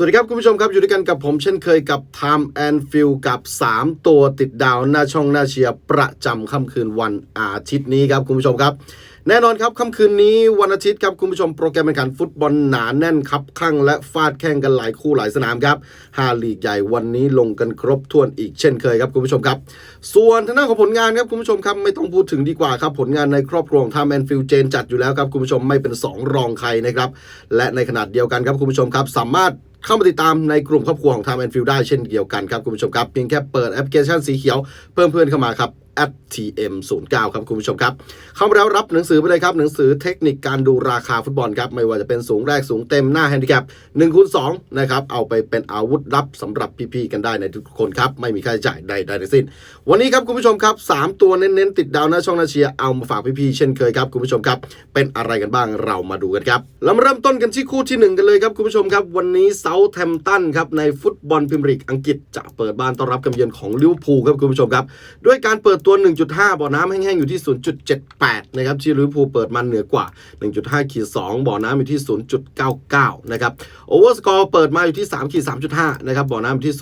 สวัสดีครับ คุณผู้ชมครับ อยู่ด้วยกันกับผมเช่นเคยกับ Time and f i l กับ 3 ตัวติดดาวหน้าช่องหน้าเชียร์ประจำค่ำคืนวันอาทิตย์นี้ครับ คุณผู้ชมครับ แน่นอนครับค่ำคืนนี้วันอาทิตย์ครับ คุณผู้ชมโปรแกรมแข่งขันฟุตบอลหนาแน่นครับคลั่งและฟาดแข่งกันหลายคู่หลายสนามครับฮาลีกใหญ่วันนี้ลงกันครบถ้วนอีกเช่นเคยครับคุณผู้ชมครับ ส่วนทางด้านของผลงานครับคุณผู้ชมครับไม่ต้องพูดถึงดีกว่าครับผลงานในครอบครัวของทามแอนฟิลเจนจัดอยู่แล้วครับคุณผู้ชมไม่เป็นสองรองใครนะครับและในขนาดเดียวกันครับคุณผู้ชมครับสามารถ เข้ามาติดตามในกลุ่มครอบครัวของ Time and Field ได้เช่นเดียวกันครับคุณผู้ชมครับเพียงแค่เปิดแอปพลิเคชันสีเขียวเพิ่มเพื่อนเข้ามาครับ @tm09 ครับคุณผู้ชมครับ เข้ามาแล้วรับหนังสือไปเลยครับ หนังสือเทคนิคการดูราคาฟุตบอลครับ ไม่ว่าจะเป็นสูงแรกสูงเต็มหน้าแฮนดิแคป1คูณ2นะครับ เอาไปเป็นอาวุธลับสำหรับพี่ๆกันได้ในทุกคนครับ ไม่มีค่าใช้จ่ายใดๆทั้งสิ้น วันนี้ครับคุณผู้ชมครับ 3 ตัวเน้นๆติดดาวหน้าช่องนาเชียเอามาฝากพี่ๆเช่นเคยครับคุณผู้ชมครับเป็นอะไรกันบ้างเรามาดูกันครับเรามาเริ่มต้นกันที่คู่ที่ 1 กันเลยครับคุณผู้ชมครับ วันนี้เซาท์แทมป์ตันครับในฟุตบอลพรีเมียร์ลีกอังกฤษจะเปิดบ้านต้อนรับกำเยือนของลิเวอร์พูลครับคุณผู้ชมครับด้วยการเปิดตัว 1.5 บ่อน้ำแห้งๆ อยู่ที่ 0.78 นะครับที่ลิเวอร์พูลเปิดมาเหนือกว่า 1.5ขีด2บ่อน้ำอยู่ที่ 0.99 นะครับโอเวอร์สกอร์เปิดมาอยู่ที่3ขีด3.5 นะครับบ่อน้ำอยู่ที่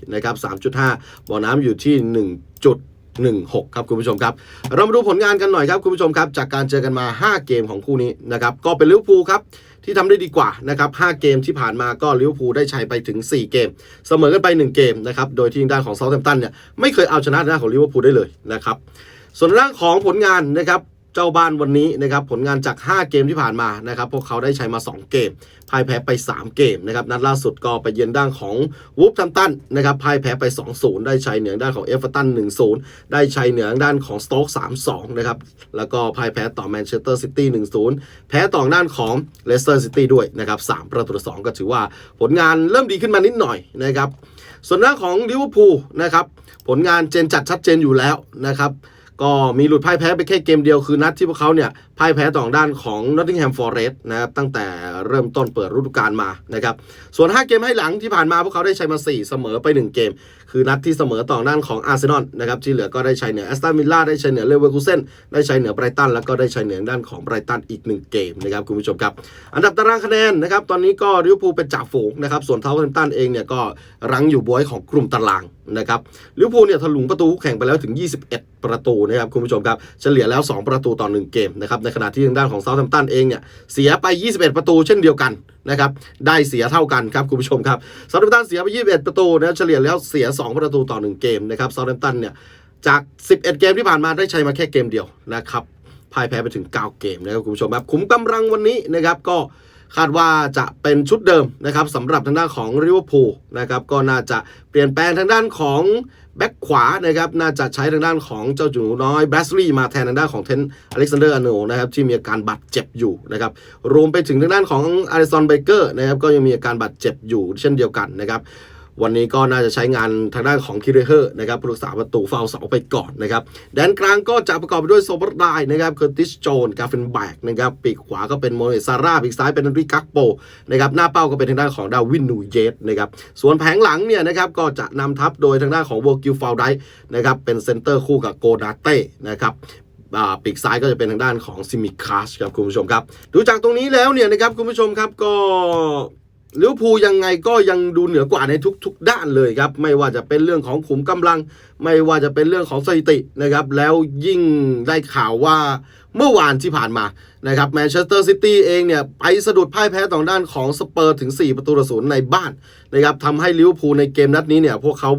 0.94 นะครับ 3.5 บ่อน้ำอยู่ที่ 1. 16ครับคุณผู้ชมครับ เรามาดูผลงานกันหน่อยครับคุณผู้ชมครับจากการเจอกันมา 5 เกมของคู่นี้นะครับก็เป็นลิเวอร์พูลครับที่ทำได้ดีกว่านะครับ5เกมที่ผ่านมาก็ลิเวอร์พูลได้ชัยไปถึง 4 เกม เสมอกันไป 1 เกมนะครับโดยที่ทางด้านของเซาท์แฮมป์ตันเนี่ยไม่เคยเอาชนะหน้าของลิเวอร์พูลได้เลยนะครับส่วนทางด้านของผลงานนะครับ เจ้าบ้านวันนี้นะครับผลงานจาก 5 เกมที่ผ่านมานะครับพวกเขาได้ใชัยมา 2 เกมพ่ายแพ้ไป 3 เกมนะครับนัดล่าสุดก็ไปเยือนด้านของวูฟทัมตันนะครับพ่ายแพ้ไป 2-0 ได้ใชัยเหนือด้านของเอฟเวอร์ตัน 1-0 ได้ใชัยเหนือด้านของสโต๊ก3-2 นะครับแล้วก็พ่ายแพ้ต่อแมนเชสเตอร์ซิตี้ 1-0 แพ้ต่อด้านของเลสเตอร์ซิตี้ด้วยนะครับ3ประตูต่อ2ก็ถือว่าผลงานเริ่มดีขึ้นมานิดหน่อยนะครับส่วนด้านของลิเวอร์พูลนะครับผลงานเจนจัดชัดเจนอยู่แล้วนะครับ ก็มีหลุดพ่ายแพ้ไปแค่เกมเดียวคือนัดที่พวกเขาเนี่ยพ่ายแพ้ต่อด้านของนอตติงแฮมฟอร์เรสต์นะครับตั้งแต่เริ่มต้นเปิดฤดูกาลมานะครับส่วน 5 เกมให้หลังที่ผ่านมาพวกเขาได้ใช้มา 4 เสมอไป 1 เกม คือนัดที่เสมอต่อด้านของอาร์เซนอลนะครับที่เหลือก็ได้ชัยเหนือแอสตันวิลล่าได้ชัยเหนือเลเวอร์คูเซนได้ชัยเหนือไบรตันแล้วก็ได้ชัยเหนือด้านของไบรตันอีก1เกมนะครับคุณผู้ชมครับ อันดับตารางคะแนนนะครับตอนนี้ก็ลิเวอร์พูลเป็นจ่าฝูงนะครับส่วนเทาท์แฮมตันเองเนี่ยก็รั้งอยู่บวยของกลุ่มตารางนะครับลิเวอร์พูลเนี่ยถลุงประตูแข่งไปแล้วถึง 21 ประตูนะครับคุณผู้ชมครับเฉลี่ยแล้ว 2 ประตูต่อ 1 เกมนะครับในขณะที่ทางด้านของเซาท์แฮมป์ตันเองเนี่ยเสียไป 21 ประตูเช่นเดียวกัน นะครับได้เสียเท่ากันครับคุณผู้ชมครับซาร์แฮมป์ตันเสียไป 21 ประตูนะเฉลี่ยแล้วเสีย 2 ประตูต่อ 1 เกมนะครับซาร์แฮมป์ตันเนี่ยจาก 11 เกมที่ผ่านมาได้ชัยมาแค่เกมเดียวนะครับพ่ายแพ้ไปถึง 9 เกมนะครับคุณผู้ชมครับขุมกำลังวันนี้นะครับก็ คาดว่าจะเป็นชุดเดิมนะครับสำหรับทางด้านของริเวอร์พูลนะครับก็น่าจะเปลี่ยนแปลงทางด้านของแบ็คขวานะครับน่าจะใช้ทางด้านของเจ้าจุนูน้อยแบสลี่มาแทนทางด้านของเทนอเล็กซานเดอร์อโนนะครับที่มีอาการบาดเจ็บอยู่นะครับรวมไปถึงทางด้านของอาริสันเบเกอร์นะครับก็ยังมีอาการบาดเจ็บอยู่เช่นเดียวกันนะครับ วันนี้ก็น่าจะใช้งานทางด้านของคิเรเฮอร์นะครับผู้รักษาประตูเฝ้าเสาไปก่อนนะครับแดนกลางก็จะประกอบไปด้วยโซบอร์ไดนะครับเคอร์ติสโจนกาเฟนแบกนะครับปีกขวาก็เป็นโมเนซาร่าปีกซ้ายเป็นริกักโปนะครับหน้าเป้าก็เป็นทางด้านของดาวินนูเยสนะครับส่วนแผงหลังเนี่ยนะครับก็จะนำทัพโดยทางด้านของโวกิลฟาวไดนะครับเป็นเซนเตอร์คู่กับโกนาเต้นะครับปีกซ้ายก็จะเป็นทางด้านของซิมิคาชครับคุณผู้ชมครับ ดูจากตรงนี้แล้วเนี่ยนะครับคุณผู้ชมครับก็ ลิเวอร์พูลยังไงก็ยังดูเหนือกว่าในทุก ๆ ด้านเลยครับ ไม่ว่าจะเป็นเรื่องของขุมกำลัง ไม่ว่าจะเป็นเรื่องของสถิตินะครับ แล้วยิ่งได้ข่าวว่าเมื่อวานที่ผ่านมานะครับแมนเชสเตอร์ซิตี้เองเนี่ย ไปสะดุดพ่ายแพ้ต่อด้านของสเปอร์ถึง 4 ประตูต่อศูนย์ในบ้านนะครับทำให้ลิเวอร์พูลในเกมนัดนี้เนี่ย พวกเขา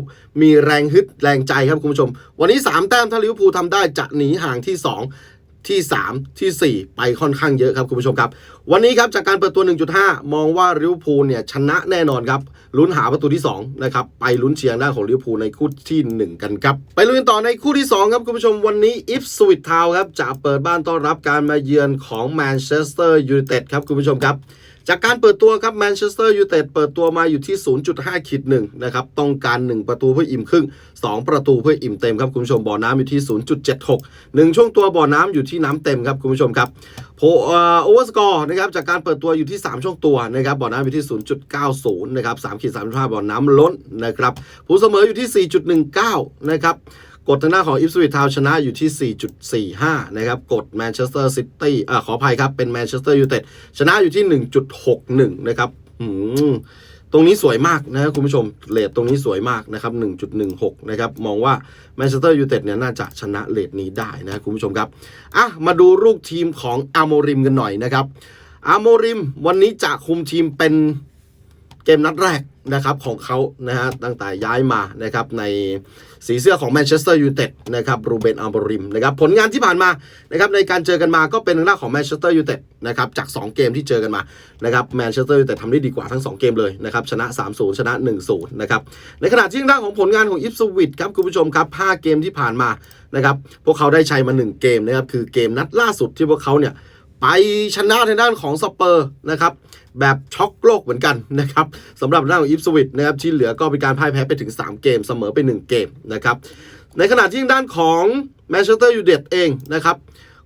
มีแรงฮึดแรงใจครับคุณผู้ชม วันนี้ 3 แต้มถ้าลิเวอร์พูลทำได้จะหนีห่างที่ 2 ที่ 3 ที่ 4 ไปค่อนข้างเยอะครับคุณผู้ชมครับ วันนี้ครับจากการเปิดตัว 1.5 มองว่าลิเวอร์พูลเนี่ยชนะแน่นอนครับลุ้นหาประตูที่2นะครับไปลุ้นเชียงด้านของลิเวอร์พูลในคู่ที่ 1 กันครับ ไปลุ้นกันต่อในคู่ที่ 2 ครับคุณผู้ชมวันนี้อิฟสวิตทาวครับจะเปิดบ้านต้อนรับการมาเยือนของแมนเชสเตอร์ยูไนเต็ดครับคุณผู้ชมครับ จากการเปิดตัวครับแมนเชสเตอร์ยูไนเต็ดเปิดตัวมาอยู่ที่ 0.5ขีด1นะครับ ต้องการ 1 ประตูเพื่ออิ่มครึ่ง 2 ประตูเพื่ออิ่มเต็มครับคุณผู้ชมบ่อน้ำอยู่ที่ 0.76 1 ช่วงตัวบ่อน้ำอยู่ที่น้ำเต็มครับคุณผู้ชมครับโพเออโอเวอร์สกอร์นะครับจากการเปิดตัวอยู่ที่ 3 ช่วงตัวนะครับบ่อน้ำอยู่ที่ 0.90 นะครับ3ขีด35บ่อน้ำล้นนะครับผู้เสมออยู่ที่ 4.19 นะครับ กดทางหน้าของอิฟสวิททาวชนะอยู่ที่ 4.45 นะครับ กดแมนเชสเตอร์ซิตี้อ่าขออภัยครับ เป็นแมนเชสเตอร์ยูไนเต็ดชนะอยู่ที่ 1.61 นะครับอืมตรงนี้สวยมากนะครับคุณผู้ชมเลทตรงนี้สวยมากนะครับ 1.16 นะครับ มองว่าแมนเชสเตอร์ยูไนเต็ดเนี่ยน่าจะชนะเลทนี้ได้นะครับคุณผู้ชมครับอะมาดูลูกทีมของอาโมริมกันหน่อยนะครับอาโมริมวันนี้จะคุมทีมเป็น เกมนัดแรกนะครับของเขานะฮะตั้งแต่ย้ายมานะครับในสีเสื้อของแมนเชสเตอร์ยูไนเต็ดนะครับรูเบนอาโมริมนะครับผลงานที่ผ่านมานะครับในการเจอกันมาก็เป็นทางด้าของแมนเชสเตอร์ยูไนเต็ดนะครับจาก 2 เกมที่เจอกันมานะครับแมนเชสเตอร์ยูไนเต็ดทำได้ดีกว่าทั้ง 2 เกมเลยนะครับชนะ 3-0 ชนะ 1-0 นะครับในขณะที่ทางด้านของผลงานของอิฟสวิตครับคุณผู้ชมครับ5เกมที่ผ่านมานะครับพวกเขาได้ชัยมา 1 เกมนะครับคือเกมนัดล่าสุดที่พวกเขาเนี่ย ไปชนะทางด้านของสเปอร์นะครับแบบช็อกโลกเหมือนกันนะครับสำหรับด้านของอิฟสวิตนะครับที่เหลือก็เป็นการพ่ายแพ้ไปถึง 3 เกมเสมอไป 1 เกมนะครับในขณะที่ด้านของแมนเชสเตอร์ยูไนเต็ดเองนะครับ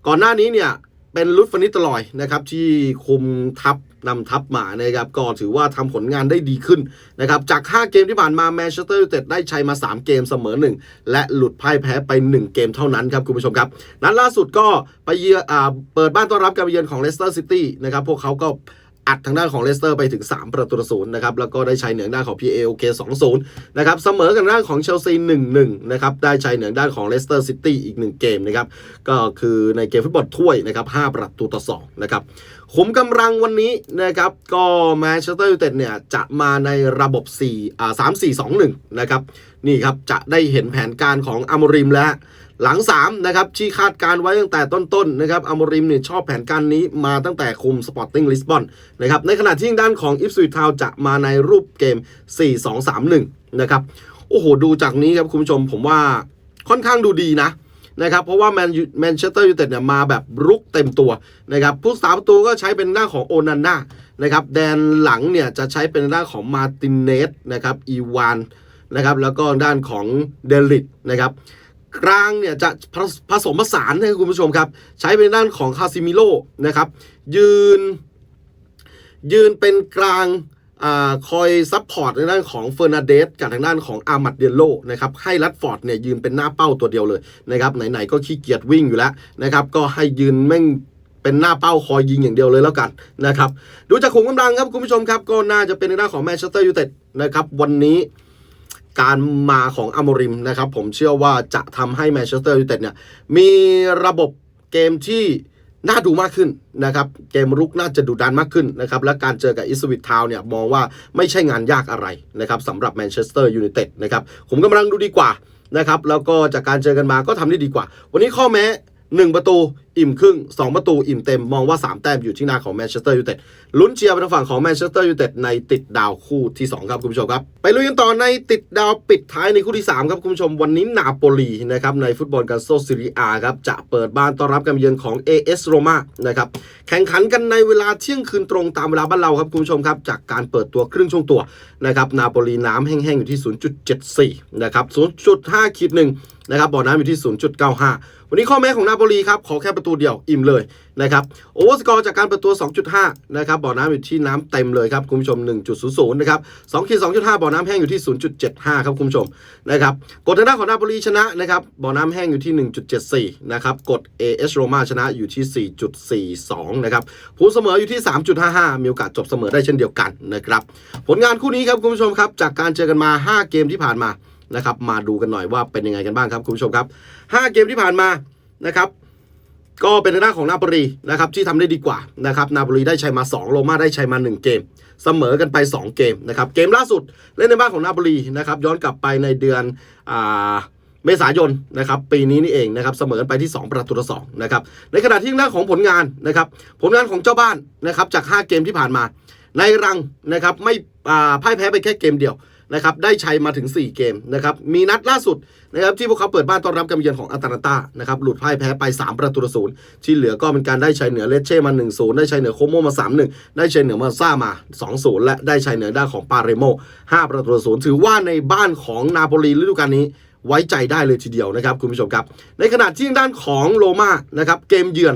ก่อนหน้านี้เนี่ยเป็นลุดฟานิตลอยนะครับที่คุมทัพ นำทัพมานะครับก็ถือว่าทำผลงานได้ดีขึ้นนะครับจาก 5 เกมที่ผ่านมาแมนเชสเตอร์ยูไนเต็ดได้ชัยมา 3 เกมเสมอ 1 และหลุดพ่ายแพ้ไป 1 เกมเท่านั้นครับคุณผู้ชมครับ นัดล่าสุดก็ไปเยืออ่าเปิดบ้านต้อนรับการเยือนของเลสเตอร์ซิตี้นะครับพวกเขาก็อัดทางด้านของเลสเตอร์ไปถึง 3 ประตูต่อศูนย์นะครับ แล้วก็ได้ชัยเหนือด้านของ PAOK 2-0 นะครับ เสมอกันด้านของเชลซี 1-1 นะครับ ได้ชัยเหนือด้านของเลสเตอร์ซิตี้อีก 1 เกมนะครับ ก็คือในเกมฟุตบอลถ้วยนะครับ 5 ประตูต่อ2นะครับ ขุมกำลังวันนี้นะครับก็แมนเชสเตอร์ยูไนเต็ดเนี่ยจะมาในระบบ4อ่า3-4-2-1นะครับนี่ครับจะได้เห็นแผนการของอามริมแล้ว หลัง3นะครับที่คาดการไว้ตั้งแต่ต้นๆนะครับอโมริมเนี่ยชอบแผนการนี้มาตั้งแต่คุมสปอร์ติ้งลิสบอนนะครับในขณะที่ด้านของอิฟสวิทาวจะมาในรูปเกม 4-2-3-1นะครับโอ้โหดูจากนี้ครับคุณผู้ชมผมว่าค่อนข้างดูดีนะ นะครับเพราะว่าแมนแมนเชสเตอร์ยูไนเต็ดเนี่ยมาแบบรุกเต็มตัวนะครับผู้สาประตูก็ใช้เป็นหน้าของโอนันนานะครับแดนหลังเนี่ยจะใช้เป็นหน้าของมาตินเนสนะครับอีวานนะครับแล้วก็ด้านของเดลิตนะครับกลางเนี่ยจะผสผสมผสานให้คุณผู้ชมครับ ใช้เป็นด้านของคาซิมิโลนะครับยืน ยืนเป็นกลาง อคอยซับพอร์ตในด้านของเฟอร์นาเดสกับทางด้านของอามัดเดโลนะครับให้รัดฟอร์ดเนี่ยยืนเป็นหน้าเป้าตัวเดียวเลยนะครับไหนๆก็ขี้เกียจวิ่งอยู่แล้วนะครับก็ให้ยืนแม่งเป็นหน้าเป้าคอยยิงอย่างเดียวเลยแล้วกันนะครับดูจากขุมกำลังครับคุณผู้ชมครับ ก็น่าจะเป็นในด้านของแมนเชสเตอร์ยูไนเต็ดนะครับวันนี้การมาของอโมริมนะครับผมเชื่อว่าจะทำให้แมนเชสเตอร์ยูไนเต็ดเนี่ยมีระบบเกมที่ น่าดูมากขึ้นนะครับเกมรุกน่าจะดุดันมากขึ้นนะครับและการเจอกับอิสวิตทาวเนี่ยมองว่าไม่ใช่งานยากอะไรนะครับสำหรับแมนเชสเตอร์ยูไนเต็ดนะครับผมกำลังดูดีกว่านะครับแล้วก็จากการเจอกันมาก็ทำได้ดีกว่า วันนี้ข้อแม้ 1 ประตูอิ่มครึ่ง 2 ประตูอิ่มเต็มมองว่า 3 แต้มอยู่ที่หน้าของแมนเชสเตอร์ยูไนเต็ดลุ้นเชียร์ไปทางฝั่งของแมนเชสเตอร์ยูไนเต็ดในติดดาวคู่ที่ 2 ครับ คุณผู้ชมครับ ไปลุยกันต่อในติดดาวปิดท้ายในคู่ที่ 3 ครับ คุณผู้ชมวันนี้นาโปลีนะครับในฟุตบอลกันโซซิริอาครับจะเปิดบ้านต้อนรับการเยือนของ AS โรมานะครับแข่งขันกันในเวลาเที่ยงคืนตรงตามเวลาบ้านเราครับคุณผู้ชมครับจากการเปิดตัวครึ่งช่วงตัวนะครับนาโปลีน้ำแห้งๆอยู่ที่ 0.74นะครับ0.5ขีดหนึ่งนะครับบ่อน้ำอยู่ที่ 0.95 วันนี้ข้อแม้ของนาโปลีครับขอแค่ประตูเดียวอิ่มเลยนะครับโอเวอร์สกอร์จากการเปิดตัว 2.5 นะครับบ่อน้ำอยู่ที่น้ำเต็มเลยครับคุณผู้ชม 1.00 นะครับ2ขีด2.5 บ่อน้ำแห้งอยู่ที่ 0.75 ครับคุณผู้ชมนะครับกดทางด้านของนาโปลีชนะนะครับบ่อน้ำแห้งอยู่ที่ 1.74 นะครับกด AS Roma ชนะอยู่ที่ 4.42 นะครับผู้เสมออยู่ที่ 3.55 มีโอกาสจบเสมอได้เช่นเดียวกันนะครับผลงานคู่นี้ครับคุณผู้ชมครับจากการเจอกันมา 5 เกมที่ผ่านมานะครับมาดูกันหน่อยว่าเป็นยังไงกันบ้างครับคุณผู้ชมครับ 5 เกมที่ผ่านมานะครับ ก็เป็นทางด้าของนาโปลีนะครับที่ทำได้ดีกว่านะครับนาโปลีได้ชัยมา 2 โรม่าได้ชัยมา 1 เกม เสมอกันไป 2 เกมนะครับเกมล่าสุดเล่นในบ้านของนาโปลีนะครับย้อนกลับไปในเดือนอ่าเมษายนนะครับปีนี้นี่เองนะครับเสมอไปที่ 2 ประตูต่อ2นะครับในขณะที่ทางด้าของผลงานนะครับผลงานของเจ้าบ้านนะครับจาก 5 เกมที่ผ่านมา ในรังนะครับไม่พ่ายแพ้ไปแค่เกมเดียว นะครับได้ชัยมาถึง 4 เกมนะครับมีนัดล่าสุดนะครับที่พวกเขาเปิดบ้านต้อนรับการเยือนของอัตแลนตานะครับหลุดพ่ายแพ้ไป 3 ประตูต่อศูนย์ที่เหลือก็เป็นการได้ชัยเหนือเลเช่มา 1-0 ได้ชัยเหนือโคโมมา 3-1 ได้ชัยเหนือมาซ่ามา 2-0 และได้ชัยเหนือด้านของปาเรโม5 ประตูต่อศูนย์ถือว่าในบ้านของนาโปลีฤดูกาลนี้ไว้ใจได้เลยทีเดียวนะครับคุณผู้ชมครับ ในขณะที่ด้านของโรมานะครับเกมเยือน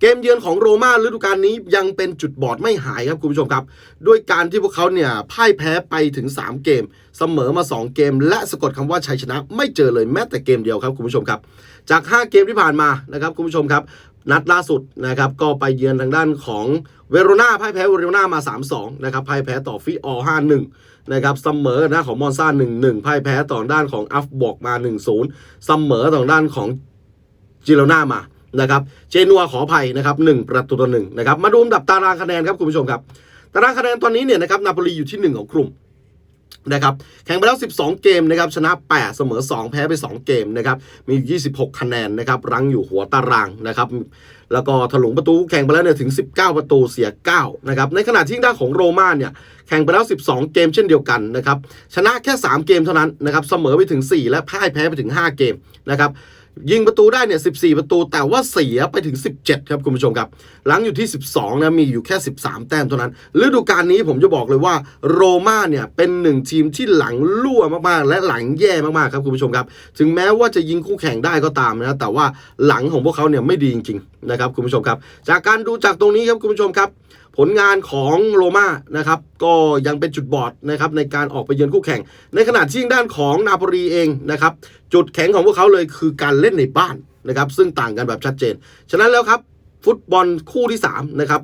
เกมเยือนของโรม่าฤดูกาลนี้ยังเป็นจุดบอดไม่หายครับคุณผู้ชมครับ ด้วยการที่พวกเขาเนี่ยพ่ายแพ้ไปถึง 3 เกม เสมอมา 2 เกม และสะกดคำว่าชัยชนะ ไม่เจอเลยแม้แต่เกมเดียวครับคุณผู้ชมครับ จาก 5 เกมที่ผ่านมานะครับคุณผู้ชมครับ นัดล่าสุดนะครับก็ไปเยือนทางด้านของเวโรนาพ่ายแพ้เวโรนามา 3-2 นะครับพ่ายแพ้ต่อฟิออ5-1 นะครับเสมอน้าของมอนซ่า 1-1 พ่ายแพ้ต่อด้านของอัฟบอกมา 1-0 เสมอต่อด้านของจิโรนามา นะครับเจนัวขออภัยนะครับ1ประตูต่อหนึ่งนะครับมาดูอันดับตารางคะแนนครับคุณผู้ชมครับตารางคะแนนตอนนี้เนี่ยนะครับนาโปลีอยู่ที่ 1 ของกลุ่มนะครับแข่งไปแล้ว 12 เกมนะครับชนะ 8 เสมอ 2 แพ้ไป 2 เกมนะครับมียู่26 คะแนนนะครับรั้งอยู่หัวตารางนะครับแล้วก็ถลุงประตูแข่งไปแล้วเนี่ยถึง 19 ประตูเสีย9นะครับในขณะที่ด้านของโรม่าเนี่ยแข่งไปแล้ว 12 เกมเช่นเดียวกันนะครับชนะแค่ 3 เกมเท่านั้นนะครับเสมอไปถึง 4 และพ่ายแพ้ไปถึง 5 เกมนะครับ ยิงประตูได้เนี่ย 14 ประตู แต่ว่าเสียไปถึง 17 ครับคุณผู้ชมครับ หลังอยู่ที่ 12 นะ มีอยู่แค่ 13 แต้มเท่านั้น ฤดูกาลนี้ผมจะบอกเลยว่าโรม่าเนี่ย เป็นหนึ่งทีมที่หลังรั่วมากๆ และหลังแย่มากๆ ครับคุณผู้ชมครับ ถึงแม้ว่าจะยิงคู่แข่งได้ก็ตามนะ แต่ว่าหลังของพวกเขาเนี่ยไม่ดีจริงๆ นะครับคุณผู้ชมครับ จากการดูจากตรงนี้ครับคุณผู้ชมครับ ผลงานของโรม่านะครับก็ยังเป็นจุดบอดนะครับในการออกไปเยือนคู่แข่ง ในขณะที่ด้านของนาโปลีเองนะครับจุดแข็งของพวกเขาเลยคือการเล่นในบ้านนะครับซึ่งต่างกันแบบชัดเจน ฉะนั้นแล้วครับฟุตบอลคู่ที่3นะครับ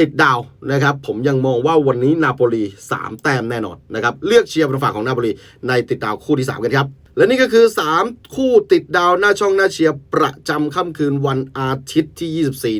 ติดดาวนะครับผมยังมองว่าวันนี้นาโปลี3 แต้มแน่นอนนะครับเลือกเชียร์ประฝั่งของนาโปลีในติดดาวคู่ที่ 3 กันครับ และนี่ก็คือ 3 คู่ติดดาวหน้าช่องหน้าเชียร์ประจำค่ำคืนวันอาทิตย์ที่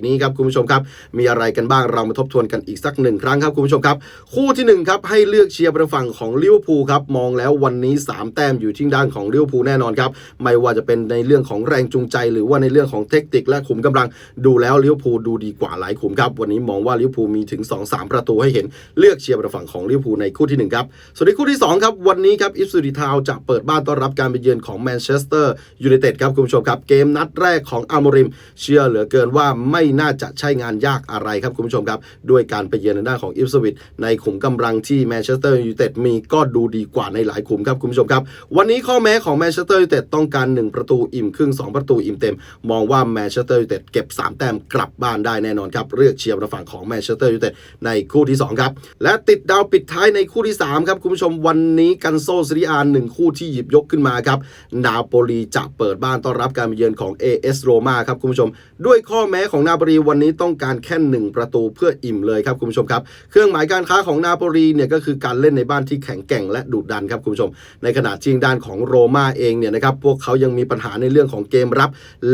24 นี้ครับคุณผู้ชมครับ มีอะไรกันบ้างเรามาทบทวนกันอีกสักหนึ่งครั้งครับคุณผู้ชมครับ คู่ที่หนึ่งครับให้เลือกเชียร์ประฝั่งของลิเวอร์พูลครับมองแล้ววันนี้ 3 แต้มอยู่ที่ด้านของลิเวอร์พูลแน่นอนครับไม่ว่าจะเป็นในเรื่องของแรงจูงใจ หรือว่าในเรื่องของเทคนิคและขุมกำลังดูแล้วลิเวอร์พูลดูดีกว่าหลายขุมครับวันนี้มองว่าลิเวอร์พูลมีถึง 2-3 ประตูให้เห็นเลือกเชียร์ประฝั่งของลิเวอร์พูลในคู่ที่หนึ่งครับส่วนในคู่ที่สองครับวันนี้ครับอิฟซูดิทาวจะเปิดบ้านต้อนรับกการไปเยือนของแมนเชสเตอร์ยูไนเต็ดครับคุณผู้ชมครับ เกมนัดแรกของอัลโมริม เชื่อเหลือเกินว่าไม่น่าจะใช่งานยากอะไรครับคุณผู้ชมครับ ด้วยการไปเยือนในด้านของอิฟสวิตในขุมกำลังที่แมนเชสเตอร์ยูไนเต็ดมีก็ดูดีกว่าในหลายขุมครับคุณผู้ชมครับ วันนี้ข้อแม้ของแมนเชสเตอร์ยูไนเต็ดต้องการ 1 ประตูอิ่มครึ่ง 2 ประตูอิ่มเต็ม มองว่าแมนเชสเตอร์ยูไนเต็ดเก็บ 3 แต้มกลับบ้านได้แน่นอนครับเลือกเชียร์ประฝั่งของแมนเชสเตอร์ยูไนเต็ดในคู่ที่สองครับ และติดดาวปิดท้ายในคู่ที่สามครับคุณผู้ชมวันนี้กันโซซีรีอาหนึ่งคู่ที่หยิบยกขึ้นมาครับนาโปลีจะเปิดบ้านต้อนรับการไปเยือนของ AS โรมาครับคุณผู้ชม ด้วยข้อแม้ของนาโปลีวันนี้ต้องการแค่หนึ่งประตูเพื่ออิ่มเลยครับคุณผู้ชมครับเครื่องหมายการค้าของนาโปลีเนี่ยก็คือการเล่นในบ้านที่แข็งแกร่งและดุดันครับคุณผู้ชม ในขณะที่ด้านของโรม่าเองเนี่ยนะครับพวกเขายังมีปัญหาในเรื่องของเกมรับ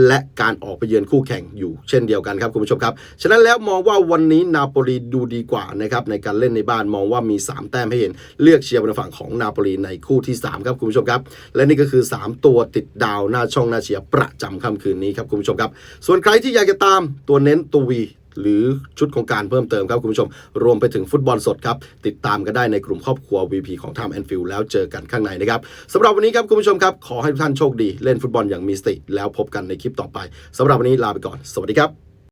และการออกไปเยือนคู่แข่งอยู่เช่นเดียวกันครับคุณผู้ชมครับฉะนั้นแล้วมองว่าวันนี้นาโปลีดูดีกว่านะครับในการเล่นในบ้านมองว่ามี 3 แต้มให้เห็น เลือกเชียร์บนฝั่งของนาโปลีในคู่ที่ 3 ครับคุณผู้ชมครับและนี่ก็คือ 3 ตัวติดดาวหน้าช่องหน้าเชียร์ประจำค่ำคืนนี้ครับคุณผู้ชมครับ ส่วนใครที่อยากจะตามตัวเน้นตัววีหรือชุดของการเพิ่มเติมครับคุณผู้ชม รวมไปถึงฟุตบอลสดครับ ติดตามกันได้ในกลุ่มครอบครัว VP ของ Time and Field แล้วเจอกันข้างในนะครับสำหรับวันนี้ครับคุณผู้ชมครับ ขอให้ทุกท่านโชคดี เล่นฟุตบอลอย่างมีสติ แล้วพบกันในคลิปต่อไปสำหรับวันนี้ลาไปก่อน สวัสดีครับ